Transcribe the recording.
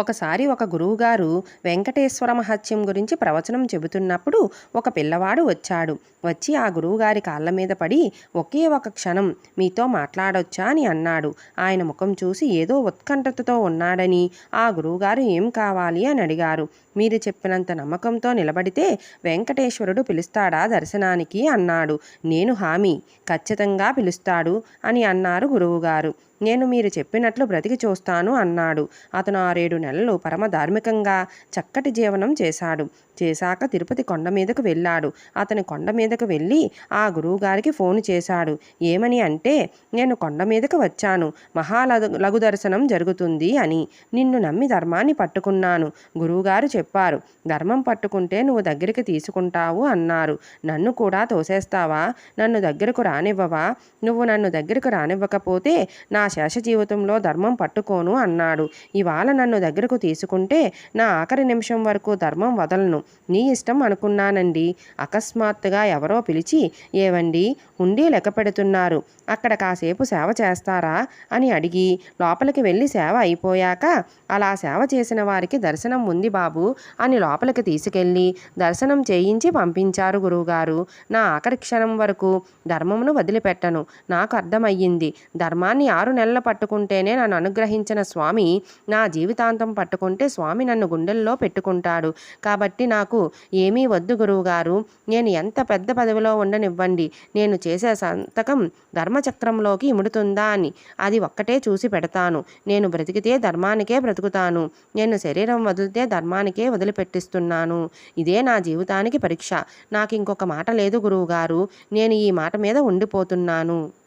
ఒకసారి ఒక గురువుగారు వెంకటేశ్వర మహత్యం గురించి ప్రవచనం చెబుతున్నప్పుడు ఒక పిల్లవాడు వచ్చాడు. వచ్చి ఆ గురువుగారి కాళ్ళ మీద పడి ఒకే ఒక క్షణం మీతో మాట్లాడొచ్చా? అని అన్నాడు. ఆయన ముఖం చూసి ఏదో ఉత్కంఠతతో ఉన్నాడని. ఆ గురువుగారు ఏం కావాలి? అని అడిగారు. మీరు చెప్పినంత నమ్మకంతో నిలబడితే వెంకటేశ్వరుడు పిలుస్తాడా దర్శనానికి? అన్నాడు. నేను హామీ ఖచ్చితంగా పిలుస్తాడు అని అన్నారు గురువుగారు. నేను మీరు చెప్పినట్లు బ్రతికి చూస్తాను అన్నాడు. అతను ఆరేడు నెలలు నెలలు పరమధార్మికంగా చక్కటి జీవనం చేశాడు. చేశాక తిరుపతి కొండ మీదకు వెళ్ళాడు. అతని కొండ మీదకు వెళ్ళి ఆ గురువుగారికి ఫోన్ చేశాడు. ఏమని అంటే నేను కొండ మీదకు వచ్చాను. మహాలఘు లఘు దర్శనం జరుగుతుంది అని. నిన్ను నమ్మి ధర్మాన్ని పట్టుకున్నాను. గురువుగారు చెప్పారు. ధర్మం పట్టుకుంటే నువ్వు దగ్గరికి తీసుకుంటావు అన్నారు. నన్ను కూడా తోసేస్తావా? నన్ను దగ్గరకు రానివ్వవా? నువ్వు నన్ను దగ్గరకు రానివ్వకపోతే నా శేష జీవితంలో ధర్మం పట్టుకోను అన్నాడు. ఇవాళ నన్ను దగ్గరకు తీసుకుంటే నా ఆఖరి నిమిషం వరకు ధర్మం వదలను. నీ ఇష్టం అనుకున్నానండి. అకస్మాత్తుగా ఎవరో పిలిచి ఏవండి ఉండి లెక్క పెడుతున్నారు. అక్కడ కాసేపు సేవ చేస్తారా? అని అడిగి లోపలికి వెళ్ళి సేవ అయిపోయాక అలా సేవ చేసిన వారికి దర్శనం ఉంది బాబు అని లోపలికి తీసుకెళ్ళి దర్శనం చేయించి పంపించారు గురువుగారు. నా ఆఖరి క్షణం వరకు ధర్మమును వదిలిపెట్టను. నాకు అర్థమయ్యింది. ధర్మాన్ని ఆరు నెలలు పట్టుకుంటేనే నన్ను అనుగ్రహించిన స్వామి నా జీవితాంతం పట్టుకుంటే స్వామి నన్ను గుండెల్లో పెట్టుకుంటాడు. కాబట్టి నాకు ఏమీ వద్దు గురువుగారు. నేను ఎంత పెద్ద పదవిలో ఉండనివ్వండి. నేను చేసే సంతకం ధర్మచక్రంలోకి ఇముడుతుందా అని. అది ఒక్కటే చూసి పెడతాను. నేను బ్రతికితే ధర్మానికే బ్రతుకుతాను. నేను శరీరం వదిలితే ధర్మానికే వదిలిపెట్టిస్తున్నాను. ఇదే నా జీవితానికి పరీక్ష. నాకు ఇంకొక మాట లేదు గురువుగారు. నేను ఈ మాట మీద ఉండిపోతున్నాను.